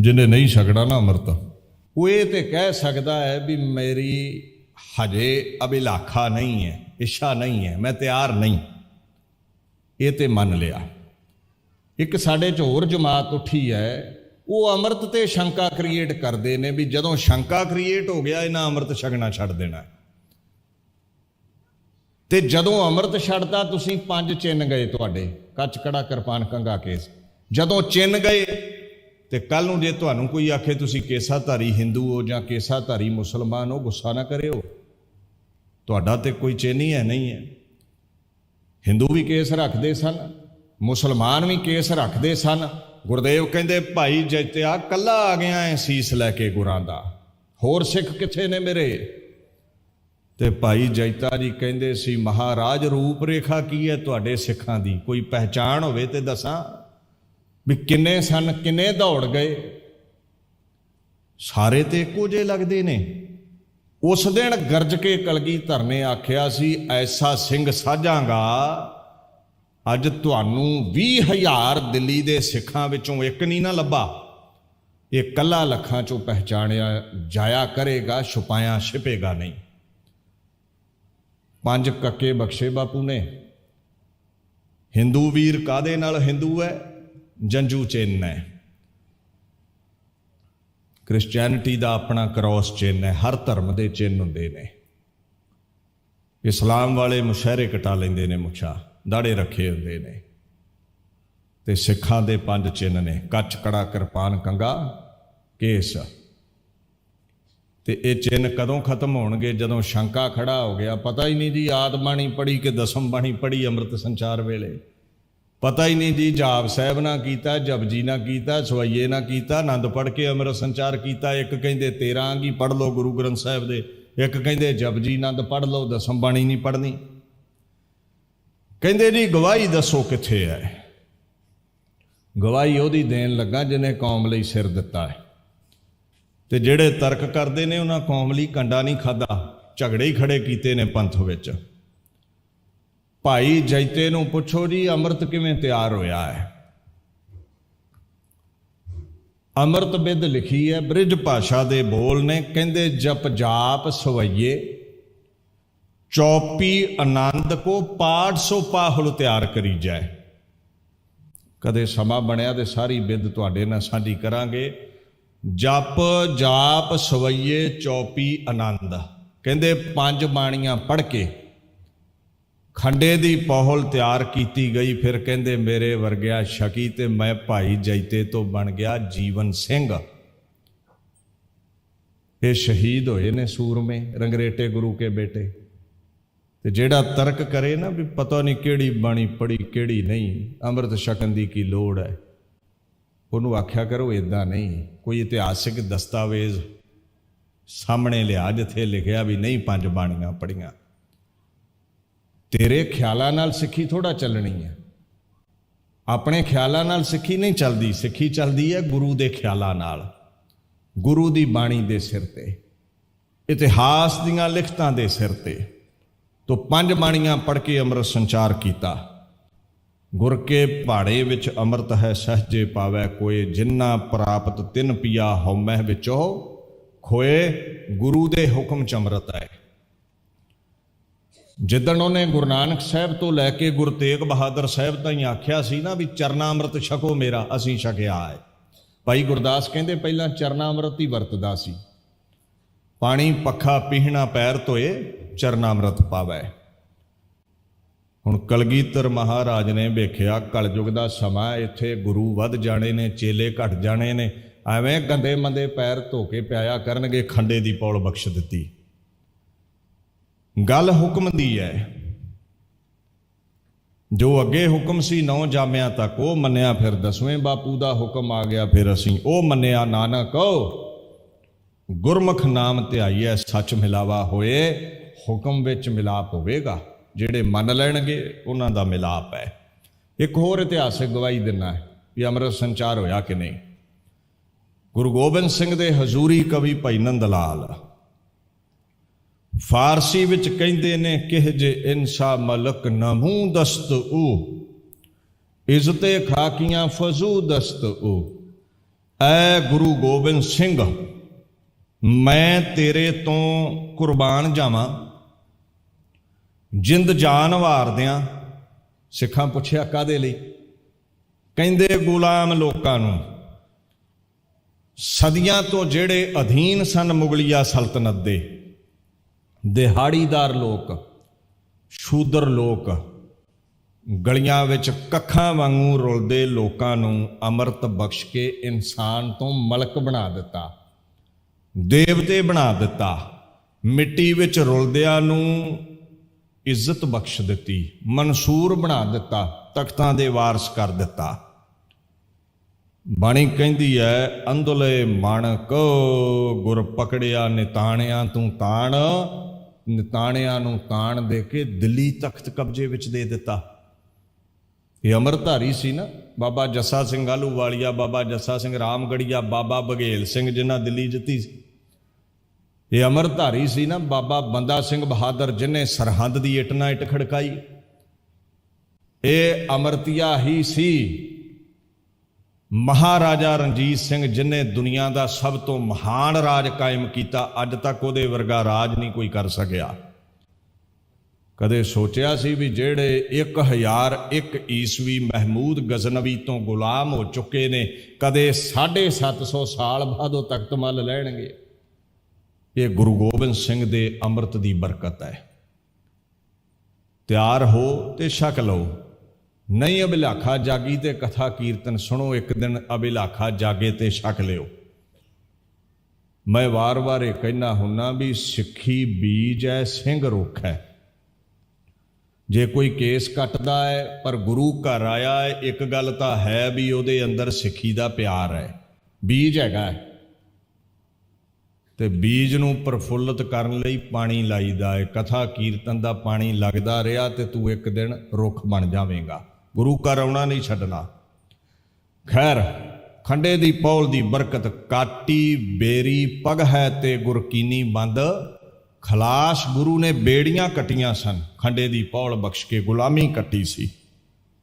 ਜਿਹਨੇ ਨਹੀਂ ਛਕਣਾ ਨਾ ਅੰਮ੍ਰਿਤ। ਉਹ ਇਹ ਤੇ ਕਹਿ ਸਕਦਾ ਹੈ ਵੀ ਮੇਰੀ ਹਜੇ ਅਭਿਲਾਖਾ ਨਹੀਂ ਹੈ, ਇੱਛਾ ਨਹੀਂ ਹੈ, ਮੈਂ ਤਿਆਰ ਨਹੀਂ। ਇਹ ਤੇ ਮੰਨ ਲਿਆ। ਇੱਕ ਸਾਡੇ ਚ ਹੋਰ ਜਮਾਤ ਉੱਠੀ ਹੈ, ਉਹ ਅੰਮ੍ਰਿਤ ਤੇ ਸ਼ੰਕਾ ਕ੍ਰੀਏਟ ਕਰਦੇ ਨੇ ਵੀ ਜਦੋਂ ਸ਼ੰਕਾ ਕ੍ਰੀਏਟ ਹੋ ਗਿਆ, ਇਹਨਾਂ ਅੰਮ੍ਰਿਤ ਛਕਣਾ ਛੱਡ ਦੇਣਾ ਤੇ ਜਦੋਂ ਅੰਮ੍ਰਿਤ ਛੱਡਦਾ, ਤੁਸੀਂ ਪੰਜ ਚਿੰਨ ਗਏ ਤੁਹਾਡੇ। ਕੱਚ ਕੜਾ ਕਿਰਪਾਨ ਕੰਗਾ ਕੇਸ। ਜਦੋਂ ਚਿੰਨ ਗਏ ਤੇ ਕੱਲ ਨੂੰ ਜੇ ਤੁਹਾਨੂੰ ਕੋਈ ਆਖੇ ਤੁਸੀਂ ਕੇਸਾਧਾਰੀ ਹਿੰਦੂ ਹੋ ਜਾਂ ਕੇਸਾਧਾਰੀ ਮੁਸਲਮਾਨ ਹੋ, ਗੁੱਸਾ ਨਾ ਕਰਿਓ। ਤੁਹਾਡਾ ਤੇ ਕੋਈ ਚੇਨੀ ਹੈ, ਨਹੀਂ ਹੈ। ਹਿੰਦੂ ਵੀ ਕੇਸ ਰੱਖਦੇ ਸਨ, ਮੁਸਲਮਾਨ ਵੀ ਕੇਸ ਰੱਖਦੇ ਸਨ। ਗੁਰਦੇਵ ਕਹਿੰਦੇ, ਭਾਈ ਜੈਤਿਆ ਕੱਲਾ ਆ ਗਿਆ ਐ ਸੀਸ ਲੈ ਕੇ ਗੁਰਾਂ ਦਾ। ਹੋਰ ਸਿੱਖ ਕਿੱਥੇ ਨੇ ਮੇਰੇ? ਤੇ ਭਾਈ ਜੈਤਾ ਜੀ ਕਹਿੰਦੇ ਸੀ, ਮਹਾਰਾਜ ਰੂਪ ਰੇਖਾ ਕੀ ਹੈ ਤੁਹਾਡੇ ਸਿੱਖਾਂ ਦੀ? ਕੋਈ ਪਹਿਚਾਣ ਹੋਵੇ ਤੇ ਦੱਸਾਂ? ਵੀ ਕਿੰਨੇ ਸਨ, ਕਿੰਨੇ ਦੌੜ ਗਏ। ਸਾਰੇ ਤੇ ਇੱਕੋ ਜਿਹੇ ਲੱਗਦੇ ਨੇ। ਉਸ ਦਿਨ ਗਰਜ ਕੇ ਕਲਗੀ ਧਰਨੇ ਆਖਿਆ ਸੀ, ਐਸਾ ਸਿੰਘ ਸਾਜਾਂਗਾ, ਅੱਜ ਤੁਹਾਨੂੰ 20000 ਦਿੱਲੀ ਦੇ ਸਿੱਖਾਂ ਵਿੱਚੋਂ ਇੱਕ ਨਹੀਂ ਨਾ ਲੱਭਾ। ਇਹ ਕੱਲਾ ਲੱਖਾਂ ਚੋਂ ਪਹਿਚਾਣਿਆ ਜਾਇਆ ਕਰੇਗਾ, ਛੁਪਾਇਆ ਛਿਪੇਗਾ ਨਹੀਂ। ਪੰਜ ਕੱਕੇ ਬਖਸ਼ੇ ਬਾਪੂ ਨੇ। ਹਿੰਦੂ ਵੀਰ ਕਾਦੇ ਨਾਲ ਹਿੰਦੂ ਹੈ? ਜੰਜੂ ਚਿੰਨ ਹੈ। ਕ੍ਰਿਸਚੀਅਨਿਟੀ ਦਾ ਆਪਣਾ ਕ੍ਰਾਸ ਚਿੰਨ ਹੈ। ਹਰ ਧਰਮ ਦੇ ਚਿੰਨ ਹੁੰਦੇ ਨੇ। ਇਸਲਾਮ ਵਾਲੇ ਮੁਸ਼ਹਿਰੇ ਕਟਾ ਲੈਂਦੇ ਨੇ ਮੁੱਛਾਂ ਦਾੜੇ ਰੱਖੇ ਹੁੰਦੇ ਨੇ। ਤੇ ਸਿੱਖਾਂ ਦੇ ਪੰਜ ਚਿੰਨ ਨੇ। ਕੱਚ, ਕੜਾ, ਕਿਰਪਾਨ ਕੰਗਾ ਕੇਸ। ਤੇ ਇਹ ਚਿੰਨ ਕਦੋਂ ਖਤਮ ਹੋਣਗੇ? ਜਦੋਂ ਸ਼ੰਕਾ ਖੜਾ ਹੋ ਗਿਆ, ਪਤਾ ਹੀ ਨਹੀਂ ਜੀ ਆਦ ਬਾਣੀ ਪੜੀ ਕਿ ਦਸਮ ਬਾਣੀ ਪੜੀ ਅੰਮ੍ਰਿਤ ਸੰਚਾਰ ਵੇਲੇ। ਪਤਾ ਹੀ ਨਹੀਂ ਜੀ ਜਾਪ ਸਾਹਿਬ ਨਾ ਕੀਤਾ, ਜਪਜੀ ਨਾ ਕੀਤਾ, ਸਵਈਏ ਨਾ ਕੀਤਾ, ਆਨੰਦ ਪੜ ਕੇ ਅੰਮ੍ਰਿਤ ਸੰਚਾਰ ਕੀਤਾ। ਇੱਕ ਕਹਿੰਦੇ 13 ਅੰਗੀ ਪੜ ਲਓ ਗੁਰੂ ਗ੍ਰੰਥ ਸਾਹਿਬ ਦੇ, ਇੱਕ ਕਹਿੰਦੇ ਜਪਜੀ ਆਨੰਦ ਪੜ ਲਓ, ਦਸਮ ਬਾਣੀ ਨਹੀਂ ਪੜਨੀ ਕਹਿੰਦੇ ਜੀ, ਗਵਾਹੀ ਦੱਸੋ ਕਿੱਥੇ ਹੈ? ਗਵਾਹੀ ਉਹਦੀ ਦੇਣ ਲੱਗਾ ਜਿਹਨੇ ਕੌਮ ਲਈ ਸਿਰ ਦਿੱਤਾ ਹੈ। ਤੇ ਜਿਹੜੇ ਤਰਕ ਕਰਦੇ ਨੇ, ਉਹਨਾਂ ਕੌਮ ਲਈ ਕੰਡਾ ਨਹੀਂ ਖਾਦਾ ਝਗੜੇ ਹੀ ਖੜੇ ਕੀਤੇ ਨੇ ਪੰਥ ਵਿੱਚ। ਭਾਈ ਜੈਤੇ ਨੂੰ ਪੁੱਛੋ ਜੀ, ਅੰਮ੍ਰਿਤ ਕਿਵੇਂ ਤਿਆਰ ਹੋਇਆ ਹੈ? ਅੰਮ੍ਰਿਤ ਬਿਦ ਲਿਖੀ ਹੈ, ਬ੍ਰਿਜ ਭਾਸ਼ਾ ਦੇ ਬੋਲ ਨੇ ਕਹਿੰਦੇ, ਜਪ ਜਾਪ ਸਵਈਏ, ਚੌਪੀ ਆਨੰਦ ਕੋ ਪਾਠ ਸੋ ਪਾਹੁਲ ਤਿਆਰ ਕਰੀ ਜਾਏ। ਕਦੇ ਸਮਾਂ ਬਣਿਆ ਤੇ ਸਾਰੀ ਬਿਦ ਤੁਹਾਡੇ ਨਾਲ ਸਾਂਝੀ ਕਰਾਂਗੇ। ਜਪ ਜਾਪ ਸਵਈਏ, ਚੌਪੀ ਆਨੰਦ। ਕਹਿੰਦੇ, ਪੰਜ ਬਾਣੀਆਂ ਪੜ੍ਹ ਕੇ ਖੰਡੇ ਦੀ ਪਹੁਲ ਤਿਆਰ ਕੀਤੀ ਗਈ, ਫਿਰ ਕਹਿੰਦੇ, ਮੇਰੇ ਵਰਗਿਆ ਸ਼ਕੀ ਤੇ ਮੈਂ ਭਾਈ ਜੈਤੇ ਤੋਂ ਬਣ ਗਿਆ ਜੀਵਨ ਸਿੰਘ। ਇਹ ਸ਼ਹੀਦ ਹੋਏ ਨੇ ਸੂਰਮੇ, ਰੰਗਰੇਟੇ ਗੁਰੂ ਕੇ ਬੇਟੇ। ਤੇ ਜਿਹੜਾ ਤਰਕ ਕਰੇ ਨਾ ਵੀ ਪਤਾ ਨਹੀਂ ਕਿਹੜੀ ਬਾਣੀ ਪੜੀ ਕਿਹੜੀ ਨਹੀਂ, ਅੰਮ੍ਰਿਤ ਛਕਣ ਦੀ ਕੀ ਲੋੜ ਹੈ। ਉਹਨੂੰ ਆਖਿਆ ਕਰੋ ਇਦਾਂ ਨਹੀਂ, ਕੋਈ ਇਤਿਹਾਸਿਕ ਦਸਤਾਵੇਜ਼ ਸਾਹਮਣੇ ਲਿਆ, ਜਿੱਥੇ ਲਿਖਿਆ ਵੀ ਨਹੀਂ ਪੰਜ ਬਾਣੀਆਂ ਪੜੀਆਂ ਤੇਰੇ ਖਿਆਲਾਂ ਨਾਲ ਸਿੱਖੀ ਥੋੜਾ ਚੱਲਣੀ ਹੈ। ਆਪਣੇ ਖਿਆਲਾਂ ਨਾਲ ਸਿੱਖੀ ਨਹੀਂ ਚੱਲਦੀ, ਸਿੱਖੀ ਚੱਲਦੀ ਹੈ ਗੁਰੂ ਦੇ ਖਿਆਲਾਂ ਨਾਲ, ਗੁਰੂ ਦੀ ਬਾਣੀ ਦੇ ਸਿਰ ਤੇ, ਇਤਿਹਾਸ ਦੀਆਂ ਲਿਖਤਾਂ ਦੇ ਸਿਰ ਤੇ। ਤੋ ਪੰਜ ਬਾਣੀਆਂ ਪੜ੍ਹ ਕੇ ਅੰਮ੍ਰਿਤ ਸੰਚਾਰ ਕੀਤਾ। ਗੁਰ ਕੇ ਪਹਾੜੇ ਵਿੱਚ ਅੰਮ੍ਰਿਤ ਹੈ, ਸਹਜੇ ਪਾਵੈ ਕੋਏ, ਜਿੰਨਾ ਪ੍ਰਾਪਤ ਤਿੰਨ ਪਿਆ ਹਉਮੈ ਵਿੱਚੋ ਖੋਏ, ਗੁਰੂ ਦੇ ਹੁਕਮ ਚ ਅੰਮ੍ਰਿਤ ਹੈ। ਜਿੱਦਣ ਉਹਨੇ ਗੁਰੂ ਨਾਨਕ ਸਾਹਿਬ ਤੋਂ ਲੈ ਕੇ ਗੁਰੂ ਤੇਗ ਬਹਾਦਰ ਸਾਹਿਬ ਤਾਈਂ ਆਖਿਆ ਸੀ ਨਾ ਵੀ ਚਰਨਾ ਅੰਮ੍ਰਿਤ ਛਕੋ ਮੇਰਾ, ਅਸੀਂ ਛਕਿਆ ਹੈ। ਭਾਈ ਗੁਰਦਾਸ ਕਹਿੰਦੇ ਪਹਿਲਾਂ ਚਰਨਾ ਅੰਮ੍ਰਿਤ ਹੀ ਵਰਤਦਾ ਸੀ। ਪਾਣੀ ਪੱਖਾ ਪੀਹਣਾ ਪੈਰ ਧੋਏ ਚਰਨਾ ਅੰਮ੍ਰਿਤ ਪਾਵੈ। ਹੁਣ ਕਲਗੀਧਰ ਮਹਾਰਾਜ ਨੇ ਵੇਖਿਆ ਕਲਯੁਗ ਦਾ ਸਮਾਂ ਇੱਥੇ ਗੁਰੂ ਵੱਧ ਜਾਣੇ ਨੇ, ਚੇਲੇ ਘਟ ਜਾਣੇ ਨੇ, ਐਵੇਂ ਗੰਦੇ ਮੰਦੇ ਪੈਰ ਧੋ ਕੇ ਪਿਆਇਆ ਕਰਨਗੇ, ਖੰਡੇ ਦੀ ਪੌਲ ਬਖਸ਼ ਦਿੱਤੀ। ਗੱਲ ਹੁਕਮ ਦੀ ਹੈ ਜੋ ਅੱਗੇ ਹੁਕਮ ਸੀ ਨੌ ਜਾਮਿਆਂ ਤੱਕ, ਉਹ ਮੰਨਿਆ ਫਿਰ ਦਸਵੇਂ ਬਾਪੂ ਦਾ ਹੁਕਮ ਆ ਗਿਆ ਫਿਰ ਅਸੀਂ। ਉਹ ਮੰਨਿਆ, ਨਾਨਕ, ਗੁਰਮੁਖ ਨਾਮ ਧਿਆਈਐ, ਸੱਚ ਮਿਲਾਵਾ ਹੋਏ, ਹੁਕਮ ਵਿੱਚ ਮਿਲਾਪ ਹੋਵੇਗਾ। ਜਿਹੜੇ ਮੰਨ ਲੈਣਗੇ, ਉਹਨਾਂ ਦਾ ਮਿਲਾਪ ਹੈ ਇੱਕ ਹੋਰ ਇਤਿਹਾਸਕ ਗਵਾਹੀ ਦਿੰਨਾ ਹੈ ਵੀ ਅੰਮ੍ਰਿਤ ਸੰਚਾਰ ਹੋਇਆ ਕਿ ਨਹੀਂ। ਗੁਰੂ ਗੋਬਿੰਦ ਸਿੰਘ ਦੇ ਹਜ਼ੂਰੀ ਕਵੀ ਭਾਈ ਨੰਦ ਲਾਲ ਫਾਰਸੀ ਵਿੱਚ ਕਹਿੰਦੇ ਨੇ, ਕਿਹ ਜੇ ਇਨਸਾ ਮਲਕ ਨਮੂ ਦਸਤ ਊ, ਇਜ਼ਤੇ ਖਾਕੀਆਂ ਫਜ਼ੂ ਦਸਤ ਊ, ਐ ਗੁਰੂ ਗੋਬਿੰਦ ਸਿੰਘ, ਮੈਂ ਤੇਰੇ ਤੋਂ ਕੁਰਬਾਨ ਜਾਵਾਂ, ਜਿੰਦ ਜਾਨ ਵਾਰਦਿਆਂ ਸਿੱਖਾਂ ਪੁੱਛਿਆ ਕਾਦੇ ਲਈ? ਕਹਿੰਦੇ, ਗੁਲਾਮ ਲੋਕਾਂ ਨੂੰ, ਸਦੀਆਂ ਤੋਂ ਜਿਹੜੇ ਅਧੀਨ ਸਨ ਮੁਗਲਿਆ ਸਲਤਨਤ ਦੇ ਦਿਹਾੜੀਦਾਰ ਲੋਕ, ਸ਼ੂਦਰ ਲੋਕ, ਗਲੀਆਂ ਵਿੱਚ ਕੱਖਾਂ ਵਾਂਗੂ ਰੁਲਦੇ ਲੋਕਾਂ ਨੂੰ ਅੰਮ੍ਰਿਤ ਬਖਸ਼ ਕੇ ਇਨਸਾਨ ਤੋਂ ਮਲਕ ਬਣਾ ਦਿੱਤਾ, ਦੇਵਤੇ ਬਣਾ ਦਿੱਤਾ, ਮਿੱਟੀ ਵਿੱਚ ਰੁਲਦਿਆਂ ਨੂੰ ਇੱਜ਼ਤ ਬਖਸ਼ ਦਿੱਤੀ, ਮਨਸੂਰ ਬਣਾ ਦਿੱਤਾ, ਤਖਤਾਂ ਦੇ ਵਾਰਸ ਕਰ ਦਿੱਤਾ। ਬਾਣੀ ਕਹਿੰਦੀ ਐ ਅੰਦਲੇ ਮਾਣਕ ਗੁਰ ਪਕੜਿਆ ਨਿਤਾਣਿਆਂ ਤੂੰ ਤਾਣ ਨਿਤਾਣਿਆਂ ਨੂੰ ਤਾਣ ਦੇ ਕੇ ਦਿੱਲੀ ਤਖਤ ਕਬਜ਼ੇ ਵਿੱਚ ਦੇ ਦਿੱਤਾ। ਇਹ ਅਮਰਧਾਰੀ ਸੀ ਨਾ, ਬਾਬਾ ਜੱਸਾ ਸਿੰਘ ਆਲੂਵਾਲੀਆ ਬਾਬਾ ਜੱਸਾ ਸਿੰਘ ਰਾਮਗੜੀਆ, ਬਾਬਾ ਬਘੇਲ ਸਿੰਘ ਜਿਨ੍ਹਾਂ ਦਿੱਲੀ ਜਿੱਤੀ ਸੀ। ਇਹ ਅਮਰਧਾਰੀ ਸੀ ਨਾ, ਬਾਬਾ ਬੰਦਾ ਸਿੰਘ ਬਹਾਦਰ ਜਿਨੇ ਸਰਹੰਦ ਦੀ ਇੱਟ ਨਾਲ ਇੱਟ ਖੜਕਾਈ। ਇਹ ਅਮਰਤੀਆ ਹੀ ਸੀ ਮਹਾਰਾਜਾ ਰਣਜੀਤ ਸਿੰਘ ਜਿਨੇ ਦੁਨੀਆ ਦਾ ਸਭ ਤੋਂ ਮਹਾਨ ਰਾਜ ਕਾਇਮ ਕੀਤਾ, ਅੱਜ ਤੱਕ ਉਹਦੇ ਵਰਗਾ ਰਾਜ ਨਹੀਂ ਕੋਈ ਕਰ ਸਕਿਆ। ਕਦੇ ਸੋਚਿਆ ਸੀ ਵੀ ਜਿਹੜੇ 1001 ਈਸਵੀ ਮਹਿਮੂਦ ਗਜ਼ਨਵੀ ਤੋਂ ਗੁਲਾਮ ਹੋ ਚੁੱਕੇ ਨੇ, ਕਦੇ 750 ਸਾਲ ਬਾਅਦ ਉਹ ਤਖਤ ਮੱਲ ਲੈਣਗੇ? ਇਹ ਗੁਰੂ ਗੋਬਿੰਦ ਸਿੰਘ ਦੇ ਅੰਮ੍ਰਿਤ ਦੀ ਬਰਕਤ ਹੈ। ਤਿਆਰ ਹੋ ਤੇ ਛਕ ਲਓ। ਨਹੀਂ ਅਭਿਲਾਖਾ ਜਾਗੀ ਤੇ ਕਥਾ ਕੀਰਤਨ ਸੁਣੋ, ਇੱਕ ਦਿਨ ਅਭਿਲਾਖਾ ਜਾਗੇ ਤੇ ਛਕ ਲਿਓ। ਮੈਂ ਵਾਰ-ਵਾਰ ਇਹ ਕਹਿਣਾ ਹੁੰਨਾ ਵੀ ਸਿੱਖੀ ਬੀਜ ਹੈ ਸਿੰਘ ਰੁੱਖ ਹੈ ਜੇ ਕੋਈ ਕੇਸ ਕੱਟਦਾ ਹੈ ਪਰ ਗੁਰੂ ਘਰ ਆਇਆ ਹੈ ਇੱਕ ਗੱਲ ਤਾਂ ਹੈ ਵੀ ਉਹਦੇ ਅੰਦਰ ਸਿੱਖੀ ਦਾ ਪਿਆਰ ਹੈ ਬੀਜ ਹੈਗਾ ਹੈ ਤੇ ਬੀਜ ਨੂੰ ਪ੍ਰਫੁੱਲਤ ਕਰਨ ਲਈ ਪਾਣੀ ਲਾਈਦਾ ਹੈ ਕਥਾ ਕੀਰਤਨ ਦਾ ਪਾਣੀ ਲੱਗਦਾ ਰਿਹਾ ਤੇ ਤੂੰ ਇੱਕ ਦਿਨ ਰੁੱਖ ਬਣ ਜਾਵੇਂਗਾ। ਗੁਰੂ ਘਰ ਆਉਣਾ ਨਹੀਂ ਛੱਡਣਾ। ਖੈਰ, ਖੰਡੇ ਦੀ ਪੌਲ ਦੀ ਬਰਕਤ ਕਾਟੀ, ਬੇਰੀ, ਪਗ ਹੈ ਤੇ ਗੁਰਕੀਨੀ ਬੰਦ। ਖਲਾਸ ਗੁਰੂ ਨੇ ਬੇੜੀਆਂ ਕੱਟੀਆਂ ਸਨ। ਖੰਡੇ ਦੀ ਪੌਲ ਬਖਸ਼ ਕੇ ਗੁਲਾਮੀ ਕੱਟੀ ਸੀ।